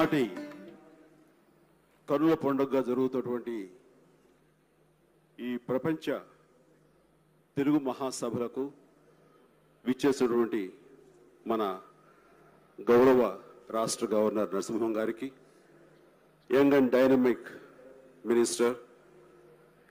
ఈనాటి కనుల పండుగగా జరుగుతున్నటువంటి ఈ ప్రపంచ తెలుగు మహాసభలకు విచ్చేసినటువంటి మన గౌరవ రాష్ట్ర గవర్నర్ నరసింహం గారికి యంగ్ అండ్ డైనమిక్ మినిస్టర్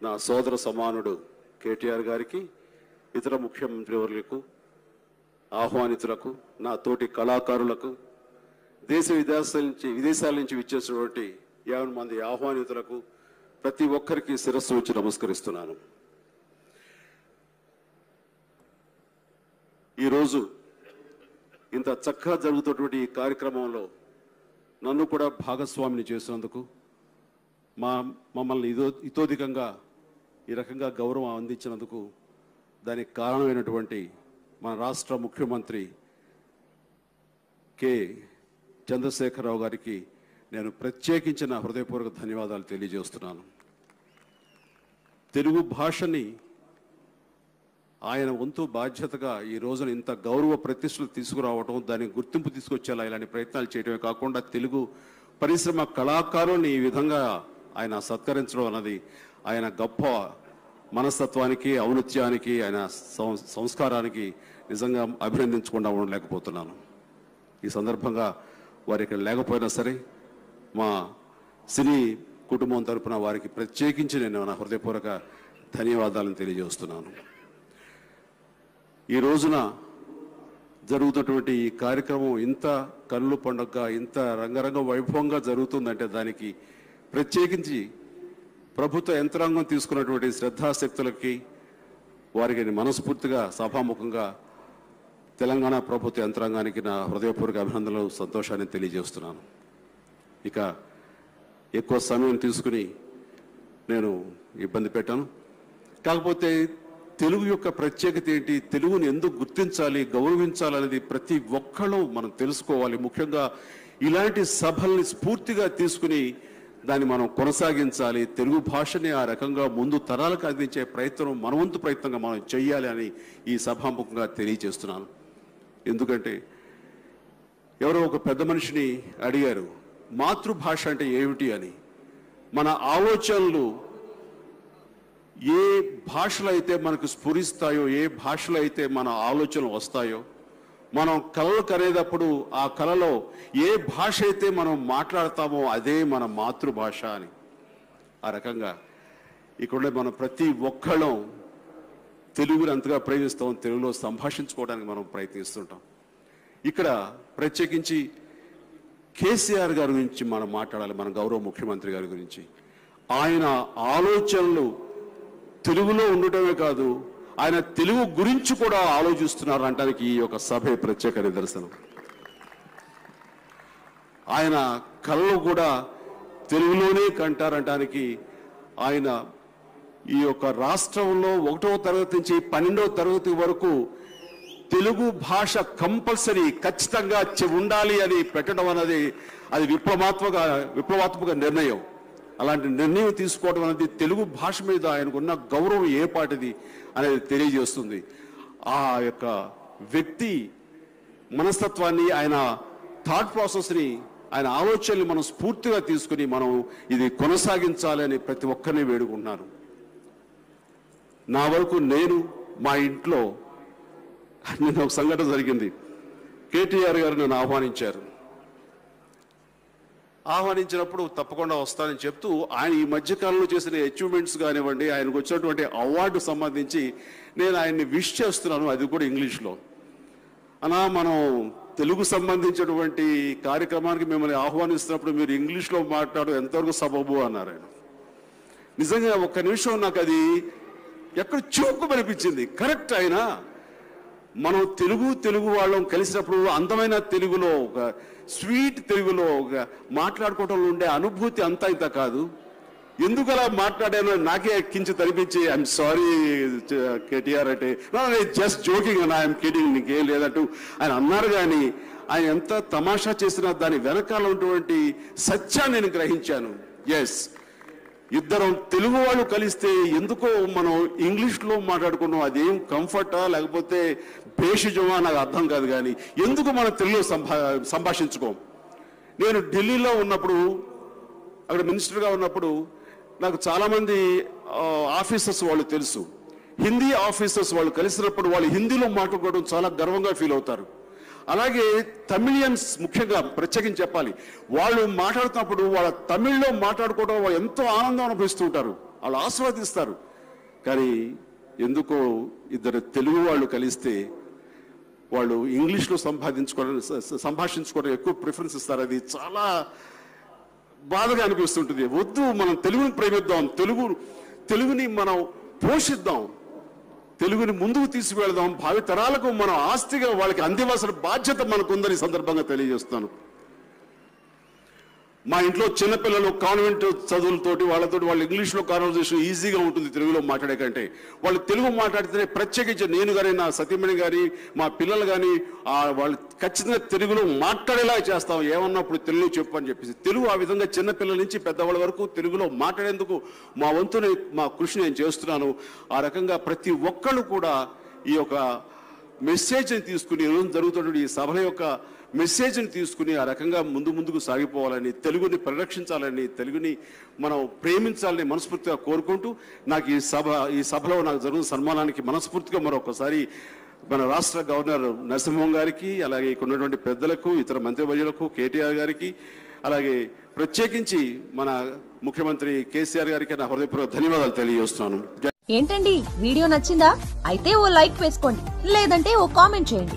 నా సోదర సమానుడు కేటీఆర్ గారికి ఇతర ముఖ్యమంత్రి వర్లకు ఆహ్వానితులకు నా తోటి కళాకారులకు దేశ విదేశాల నుంచి విదేశాల నుంచి విచ్చేసినటువంటి యాభై మంది ఆహ్వానితులకు ప్రతి ఒక్కరికి శిరస్సు వచ్చి నమస్కరిస్తున్నాను. ఈరోజు ఇంత చక్కగా జరుగుతున్నటువంటి ఈ కార్యక్రమంలో నన్ను కూడా భాగస్వామిని చేసినందుకు మా మమ్మల్ని ఇదో ఇతోధికంగా ఈ రకంగా గౌరవం అందించినందుకు దానికి కారణమైనటువంటి మన రాష్ట్ర ముఖ్యమంత్రి కే చంద్రశేఖరరావు గారికి నేను ప్రత్యేకించిన హృదయపూర్వక ధన్యవాదాలు తెలియజేస్తున్నాను. తెలుగు భాషని ఆయన వంతు బాధ్యతగా ఈ రోజున ఇంత గౌరవ ప్రతిష్టలు తీసుకురావడం దానికి గుర్తింపు తీసుకొచ్చేలా ఇలాంటి ప్రయత్నాలు చేయడమే కాకుండా తెలుగు పరిశ్రమ కళాకారుల్ని ఈ విధంగా ఆయన సత్కరించడం అన్నది ఆయన గొప్ప మనస్తత్వానికి ఔన్నత్యానికి ఆయన సం- సంస్కారానికి నిజంగా అభినందించకుండా ఉండలేకపోతున్నాను. ఈ సందర్భంగా వారు ఇక్కడ లేకపోయినా సరే మా సినీ కుటుంబం తరపున వారికి ప్రత్యేకించి నేను నా హృదయపూర్వక ధన్యవాదాలను తెలియజేస్తున్నాను. ఈ రోజున జరుగుతున్నటువంటి ఈ కార్యక్రమం ఇంత కళ్ళు పండుగ ఇంత రంగరంగ వైభవంగా జరుగుతుందంటే దానికి ప్రత్యేకించి ప్రభుత్వ యంత్రాంగం తీసుకున్నటువంటి శ్రద్ధాశక్తులకి వారికి మనస్ఫూర్తిగా సభాముఖంగా తెలంగాణ ప్రభుత్వ యంత్రాంగానికి నా హృదయపూర్వక అభినందనలు సంతోషాన్ని తెలియజేస్తున్నాను. ఇక ఎక్కువ సమయం తీసుకుని నేను ఇబ్బంది పెట్టాను. కాకపోతే తెలుగు యొక్క ప్రత్యేకత ఏంటి? తెలుగుని ఎందుకు గుర్తించాలి గౌరవించాలనేది ప్రతి ఒక్కళ్ళు మనం తెలుసుకోవాలి. ముఖ్యంగా ఇలాంటి సభల్ని స్ఫూర్తిగా తీసుకుని దాన్ని మనం కొనసాగించాలి. తెలుగు భాషని ఆ రకంగా ముందు తరాలకు అందించే ప్రయత్నం మనవంతు ప్రయత్నంగా మనం చేయాలి అని ఈ సభాముఖంగా తెలియజేస్తున్నాను. ఎందుకంటే ఎవరో ఒక పెద్ద మనిషిని అడిగారు మాతృభాష అంటే ఏమిటి? అని. మన ఆలోచనలు ఏ భాషలో అయితే మనకు స్ఫురిస్తాయో ఏ భాషలో అయితే మన ఆలోచనలు వస్తాయో మనం కళలు కనేటప్పుడు ఆ కళలో ఏ భాష అయితే మనం మాట్లాడతామో అదే మన మాతృభాష అని. ఆ రకంగా ఇక్కడ మన ప్రతి ఒక్కళ్ళం తెలుగుని అంతగా ప్రయోగిస్తాం తెలుగులో సంభాషించుకోవడానికి మనం ప్రయత్నిస్తుంటాం. ఇక్కడ ప్రత్యేకించి కేసీఆర్ గారి గురించి మనం మాట్లాడాలి మన గౌరవ ముఖ్యమంత్రి గారి గురించి. ఆయన ఆలోచనలు తెలుగులో ఉండటమే కాదు ఆయన తెలుగు గురించి కూడా ఆలోచిస్తున్నారు అంటానికి ఈ యొక్క సభే ప్రత్యేక నిదర్శనం. ఆయన కళలు కూడా తెలుగులోనే కంటారంటానికి ఆయన ఈ యొక్క రాష్ట్రంలో ఒకటవ తరగతి నుంచి పన్నెండవ తరగతి వరకు తెలుగు భాష కంపల్సరీ ఖచ్చితంగా ఉండాలి అని పెట్టడం అనేది అది విప్లవాత్మక విప్లవాత్మక నిర్ణయం. అలాంటి నిర్ణయం తీసుకోవడం అనేది తెలుగు భాష మీద ఆయనకున్న గౌరవం ఏ పాటిది అనేది తెలియజేస్తుంది. ఆ యొక్క వ్యక్తి మనస్తత్వాన్ని ఆయన థాట్ ప్రాసెస్ని ఆయన ఆలోచనలు మనం స్ఫూర్తిగా తీసుకుని మనం ఇది కొనసాగించాలని ప్రతి ఒక్కరిని వేడుకుంటున్నాను. నా వరకు నేను మా ఇంట్లో నిన్న ఒక సంఘటన జరిగింది. కేటీఆర్ గారు నన్ను ఆహ్వానించారు. ఆహ్వానించినప్పుడు తప్పకుండా వస్తానని చెప్తూ ఆయన ఈ మధ్యకాలంలో చేసిన అచీవ్మెంట్స్ కానివ్వండి ఆయనకు వచ్చినటువంటి అవార్డు సంబంధించి నేను ఆయన్ని విష్ చేస్తున్నాను అది కూడా ఇంగ్లీష్లో. అనా మనం తెలుగు సంబంధించినటువంటి కార్యక్రమానికి మిమ్మల్ని ఆహ్వానిస్తున్నప్పుడు మీరు ఇంగ్లీష్లో మాట్లాడు ఎంతవరకు సబబు అన్నారు ఆయన. నిజంగా ఒక్క నిమిషం నాకు అది ఎక్కడ చూపు అనిపించింది? కరెక్ట్ అయినా మనం తెలుగు తెలుగు వాళ్ళం కలిసినప్పుడు అందమైన తెలుగులో ఒక స్వీట్ తెలుగులో ఒక మాట్లాడుకోవటంలో ఉండే అనుభూతి అంతా ఇంత కాదు. ఎందుకు అలా మాట్లాడానో నాకే కించిత్ అనిపించి ఐఎమ్ సారీ కేటీఆర్ అంటే జస్ట్ జోకింగ్ అని ఐఎమ్ కిడింగ్ నీకేం లేదంటూ ఆయన అన్నారు కానీ ఆయన ఎంత తమాషా చేసినా దాని వెనకాల ఉన్నటువంటి సత్యాన్ని నేను గ్రహించాను. ఎస్ ఇద్దరం తెలుగు వాళ్ళు కలిస్తే ఎందుకో మనం ఇంగ్లీష్లో మాట్లాడుకున్నాం. అదేం కంఫర్టా లేకపోతే భేషజమా నాకు అర్థం కాదు కానీ ఎందుకు మనం తెలుగులో సంభా సంభాషించుకోం? నేను ఢిల్లీలో ఉన్నప్పుడు అక్కడ మినిస్టర్గా ఉన్నప్పుడు నాకు చాలామంది ఆఫీసర్స్ వాళ్ళు తెలుసు. హిందీ ఆఫీసర్స్ వాళ్ళు కలిసినప్పుడు వాళ్ళు హిందీలో మాట్లాడుకోవడం చాలా గర్వంగా ఫీల్ అవుతారు. అలాగే తమిళియన్స్ ముఖ్యంగా ప్రత్యేకించి చెప్పాలి వాళ్ళు మాట్లాడుతున్నప్పుడు వాళ్ళ తమిళ్ళో మాట్లాడుకోవడం వాళ్ళు ఎంతో ఆనందం అనుభవిస్తూ ఉంటారు వాళ్ళు ఆస్వాదిస్తారు. కానీ ఎందుకో ఇద్దరు తెలుగు వాళ్ళు కలిస్తే వాళ్ళు ఇంగ్లీష్లో సంపాదించుకోవడం సంభాషించుకోవడం ఎక్కువ ప్రిఫరెన్స్ ఇస్తారు. అది చాలా బాధగా అనిపిస్తుంటుంది. వద్దు మనం తెలుగుని ప్రేమిద్దాం తెలుగు తెలుగుని మనం పోషిద్దాం. తెలుగుని ముందుకు తీసుకువెళదాం. భావితరాలకు మనం ఆస్తిగా వాళ్ళకి అందివ్వాల్సిన బాధ్యత మనకుందని సందర్భంగా తెలియజేస్తాను మా ఇంట్లో చిన్నపిల్లలు కాన్వెంట్ చదువులతోటి వాళ్ళతోటి వాళ్ళు ఇంగ్లీష్లో కాన్వర్జేషన్ ఈజీగా ఉంటుంది తెలుగులో మాట్లాడే కంటే. వాళ్ళు తెలుగు మాట్లాడితేనే ప్రత్యేకించి నేను కానీ నా సతీమణి కానీ మా పిల్లలు కానీ వాళ్ళు ఖచ్చితంగా తెలుగులో మాట్లాడేలా చేస్తాం. ఏమన్నప్పుడు తెలుగు చెప్పు అని చెప్పేసి. తెలుగు ఆ విధంగా చిన్నపిల్లల నుంచి పెద్దవాళ్ళ వరకు తెలుగులో మాట్లాడేందుకు మా వంతుని మా కృషి నేను చేస్తున్నాను. ఆ రకంగా ప్రతి ఒక్కళ్ళు కూడా ఈ యొక్క మెసేజ్ని తీసుకుని ఈరోజు జరుగుతున్నటువంటి ఈ సభల యొక్క మెసేజ్ని తీసుకుని ఆ రకంగా ముందు ముందుకు సాగిపోవాలని తెలుగుని పరిరక్షించాలని తెలుగుని మనం ప్రేమించాలని మనస్ఫూర్తిగా కోరుకుంటూ నాకు ఈ సభ ఈ సభలో నాకు జరుగుతున్న సన్మానానికి మనస్ఫూర్తిగా మరొకసారి మన రాష్ట్ర గవర్నర్ నరసింహం గారికి అలాగే ఇక్కడ ఉన్నటువంటి పెద్దలకు ఇతర మంత్రివర్యులకు కేటీఆర్ గారికి అలాగే ప్రత్యేకించి మన ముఖ్యమంత్రి కేసీఆర్ గారికి నా హృదయపూర్వక ధన్యవాదాలు తెలియజేస్తున్నాను. ఏంటండి? వీడియో నచ్చిందా? అయితే ఓ లైక్ వేసుకోండి లేదంటే ఓ కామెంట్ చేయండి.